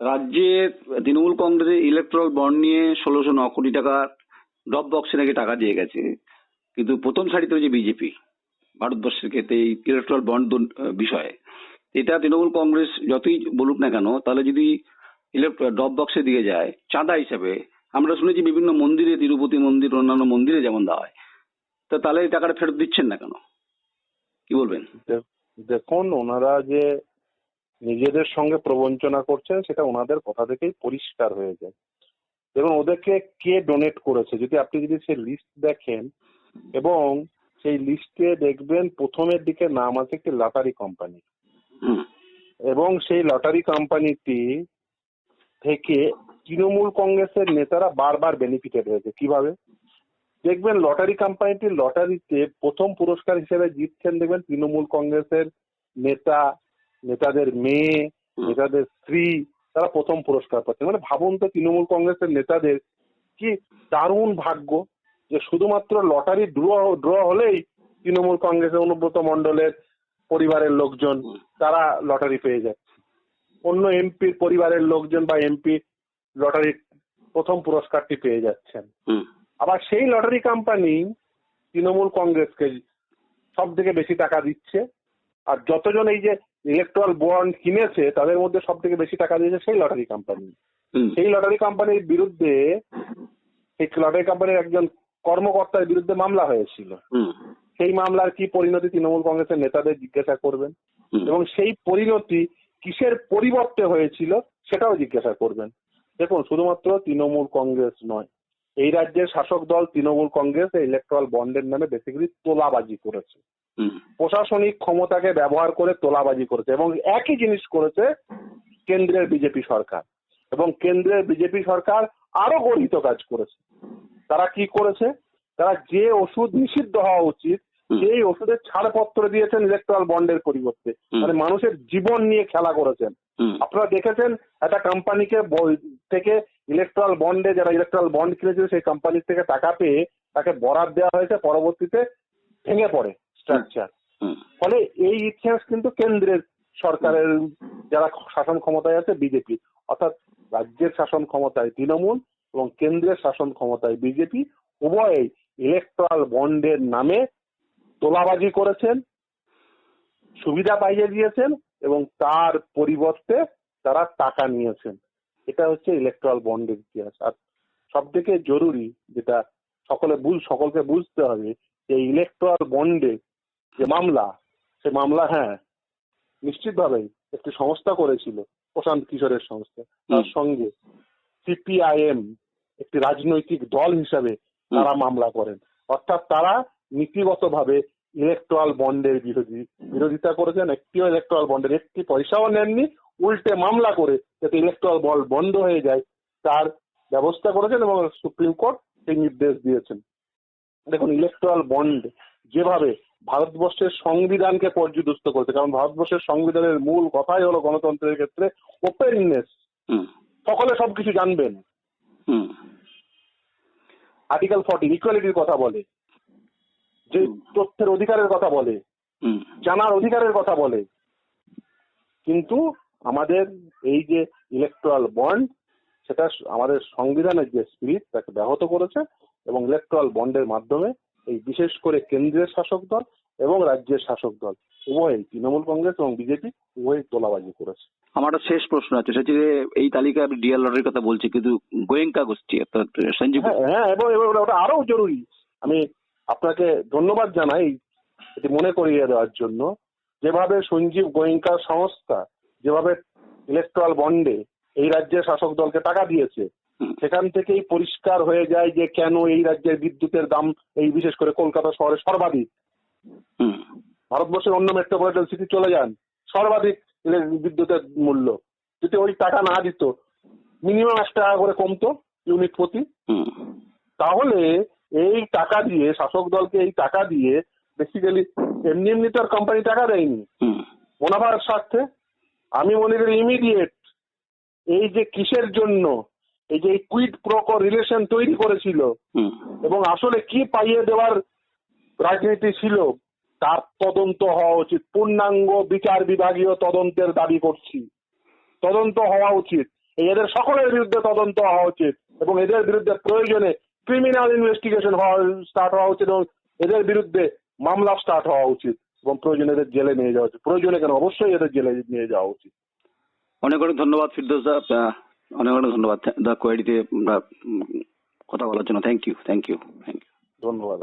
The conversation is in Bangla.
রাজ্যে তৃণমূল কংগ্রেসের ইলেকট্রাল বন্ড নিয়ে ষোলোশো ন কোটি টাকা ড্রপ বক্সে নাকি টাকা দিয়ে গেছে। কিন্তু প্রথম সারিতে রয়েছে বিজেপি ভারতবর্ষের ক্ষেত্রে এই ইলেকট্রাল বন্ড বিষয়ে। এটা তৃণমূল কংগ্রেস যতই বলুক না কেন, তাহলে যদি ড্রপ বক্সে দিয়ে যায়, চাঁদা হিসাবে, আমরা শুনেছি বিভিন্ন মন্দিরে, তিরুপতি মন্দির, অন্যান্য মন্দিরে যেমন দেওয়া হয় তো তাহলে এই টাকাটা ফেরত দিচ্ছেন না কেন? কি বলবেন? দেখুন, ওনারা যে নিজেদের সঙ্গে প্রবঞ্চনা করছেন সেটা ওনাদের কথা থেকেই পরিষ্কার হয়ে যায়। এবং ওদেরকে কে ডোনেট করেছে? যদি আপনি যদি সেই লিস্ট দেখেন এবং সেই লিস্টে দেখবেন প্রথমের দিকে নাম আছে একটি লটারি কোম্পানি এবং সেই লটারি কোম্পানিটি থেকে তৃণমূল কংগ্রেসের নেতারা বারবার বেনিফিটেড হয়েছে। কীভাবে? দেখবেন লটারি কোম্পানিটির লটারিতে প্রথম পুরস্কার হিসেবে জিতছেন দেখবেন তৃণমূল কংগ্রেসের নেতা নেতাদের মেয়ে নেতাদের স্ত্রী তারা প্রথম পুরস্কার পাচ্ছেন মানে ভাবুন তো তৃণমূল কংগ্রেসের নেতাদের কি দারুণ ভাগ্য যে শুধুমাত্র লটারি ড্র ড্র হলেই তৃণমূল কংগ্রেসের অনুব্রত মণ্ডলের পরিবারের লোকজন তারা লটারি পেয়ে যাচ্ছে অন্য এমপির পরিবারের লোকজন বা এমপি লটারির প্রথম পুরস্কারটি পেয়ে যাচ্ছেন। আবার সেই লটারি কোম্পানি তৃণমূল কংগ্রেসকে সব থেকে বেশি টাকা দিচ্ছে। আর যতজন এই যে ইলেকট্রাল বন্ড কিনেছে তাদের মধ্যে সব থেকে বেশি টাকা দিয়েছে সেই লটারি কোম্পানি সেই লটারি কোম্পানির বিরুদ্ধে সেই লটারি কোম্পানির একজন কর্মকর্তার বিরুদ্ধে মামলা হয়েছিল। সেই মামলার কি পরিণতি তৃণমূল কংগ্রেসের নেতাদের জিজ্ঞাসা করবেন? এবং সেই পরিণতি কিসের পরিবর্তে হয়েছিল সেটাও জিজ্ঞাসা করবেন। দেখুন শুধুমাত্র তৃণমূল কংগ্রেস নয় এই রাজ্যের শাসক দল তৃণমূল কংগ্রেস ইলেকট্রাল বন্ডের নামে বেসিক্যালি তোলাবাজি করেছে। প্রশাসনিক ক্ষমতাকে ব্যবহার করে তোলাবাজি করেছে এবং একই জিনিস করেছে কেন্দ্রের বিজেপি সরকার। এবং কেন্দ্রের বিজেপি সরকার আরও গর্হিত কাজ করেছে। তারা কি করেছে? তারা যে ওষুধ নিষিদ্ধ হওয়া উচিত সেই ওষুধের ছাড়পত্র দিয়েছেন ইলেকট্রাল বন্ডের পরিবর্তে। মানে মানুষের জীবন নিয়ে খেলা করেছেন। আপনারা দেখেছেন একটা কোম্পানিকে থেকে ইলেকট্রাল বন্ডে যারা ইলেকট্রাল বন্ড কিনেছিল সেই কোম্পানির থেকে টাকা পেয়ে তাকে বরাদ দেওয়া হয়েছে পরবর্তীতে ভেঙে পড়ে স্ট্রাকচার ফলে এই ইতিহাস কিন্তু কেন্দ্রের সরকারের যারা শাসন ক্ষমতায় আছে বিজেপি। অর্থাৎ রাজ্যের শাসন ক্ষমতায় তৃণমূল এবং কেন্দ্রের শাসন ক্ষমতায় বিজেপি উভয়ই ইলেকট্রাল বন্ডের নামে তোলাবাজি করেছেন সুবিধা পাইয়ে দিয়েছেন এবং তার পরিবর্তে তারা টাকা নিয়েছেন। এটা হচ্ছে ইলেকট্রাল বন্ডের ইতিহাস। আর সব থেকে জরুরি যেটা সকলে বুঝ সকলকে বুঝতে হবে যে ইলেকট্রাল বন্ডে যে মামলা সে মামলা হ্যাঁ নিশ্চিতভাবেই একটি সংস্থা করেছিল প্রশান্ত কিশোরের সংস্থা। তার সঙ্গে সিপিআইএম একটি রাজনৈতিক দল হিসাবে তারা মামলা করেন। অর্থাৎ তারা নীতিগতভাবে ইলেকট্রাল বন্ডের বিরোধী বিরোধিতা করেছেন। একটিও ইলেকট্রাল বন্ডের একটি পয়সাও নেননি উল্টে মামলা করে যাতে ইলেকট্রাল বল বন্ধ হয়ে যায় তার ব্যবস্থা করেছেন এবং সুপ্রিম কোর্ট সেই নির্দেশ দিয়েছেন। দেখুন ইলেকট্রাল বন্ড যেভাবে ভারতবর্ষের সংবিধানকে পর্যদস্ত করেছে কারণ ভারতবর্ষের সংবিধানের মূল কথাই হলো গণতন্ত্রের ক্ষেত্রে ওপেননেস সকলে সবকিছু জানবেন। আর্টিকেল ফর্টি ইকুয়ালিটির কথা বলে যে তথ্যের অধিকারের কথা বলে জানার অধিকারের কথা বলে। কিন্তু আমাদের এই যে ইলেকট্রাল বন্ড সেটা আমাদের সংবিধানের যে স্পিরিট তাকে ব্যাহত করেছে এবং ইলেকট্রাল বন্ডের মাধ্যমে এই বিশেষ করে কেন্দ্রের শাসক দল এবং রাজ্যের শাসক দল উভয়ই তৃণমূল কংগ্রেস এবং বিজেপি উভয়ই তোলাবাজি করেছে। আমার শেষ প্রশ্ন আছে সেটি এই তালিকায় আপনি ডিএল কথা বলছি কিন্তু গোয়েঙ্কা গোষ্ঠী অর্থাৎ সঞ্জীব হ্যাঁ হ্যাঁ এবং ওটা আরও জরুরি। আমি আপনাকে ধন্যবাদ জানাই এটি মনে করিয়ে দেওয়ার জন্য। যেভাবে সঞ্জীব গোয়েঙ্কা সংস্থা যেভাবে ইলেকট্রাল বন্ডে এই রাজ্যের শাসক দলকে টাকা দিয়েছে সেখান থেকেই পরিষ্কার হয়ে যায় যে কেন এই রাজ্যের বিদ্যুতের দাম এই বিশেষ করে কলকাতা শহরে সর্বাধিক। ভারতবর্ষের অন্য মেট্রোপলিটন সিটি চলে যান সর্বাধিক বিদ্যুতের মূল্য। যদি ওই টাকা না দিত মিনিমাম এক টাকা করে কমতো ইউনিট প্রতি। তাহলে এই টাকা দিয়ে শাসক দলকে এই টাকা দিয়ে বেসিক্যালি এমনি এমনি তো আর কোম্পানি টাকা দেয়নি। মুনাফার স্বার্থে আমি মনে করি ইমিডিয়েট এই যে কিসের জন্য এই যে কুইড প্রকো রিলেশন তৈরি করেছিল এবং আসলে কি পাইয়ে দেওয়ার রাজনীতি ছিল তার তদন্ত হওয়া উচিত। পূর্ণাঙ্গ বিচার বিভাগীয় তদন্তের দাবি করছি। তদন্ত হওয়া উচিত। এদের সকলের বিরুদ্ধে তদন্ত হওয়া উচিত এবং এদের বিরুদ্ধে প্রয়োজনে ক্রিমিনাল ইনভেস্টিগেশন হওয়া স্টার্ট হওয়া উচিত এবং এদের বিরুদ্ধে মামলা স্টার্ট হওয়া উচিত। এবং প্রয়োজনে এদের জেলে নিয়ে যাওয়া উচিত। প্রয়োজনে কেন? অবশ্যই এদের জেলে নিয়ে যাওয়া উচিত। অনেক অনেক ধন্যবাদ ফিরদোস দা। অনেক অনেক ধন্যবাদ দা কোয়েডিতে কথা বলার জন্য। Thank you thank you thank you ধন্যবাদ।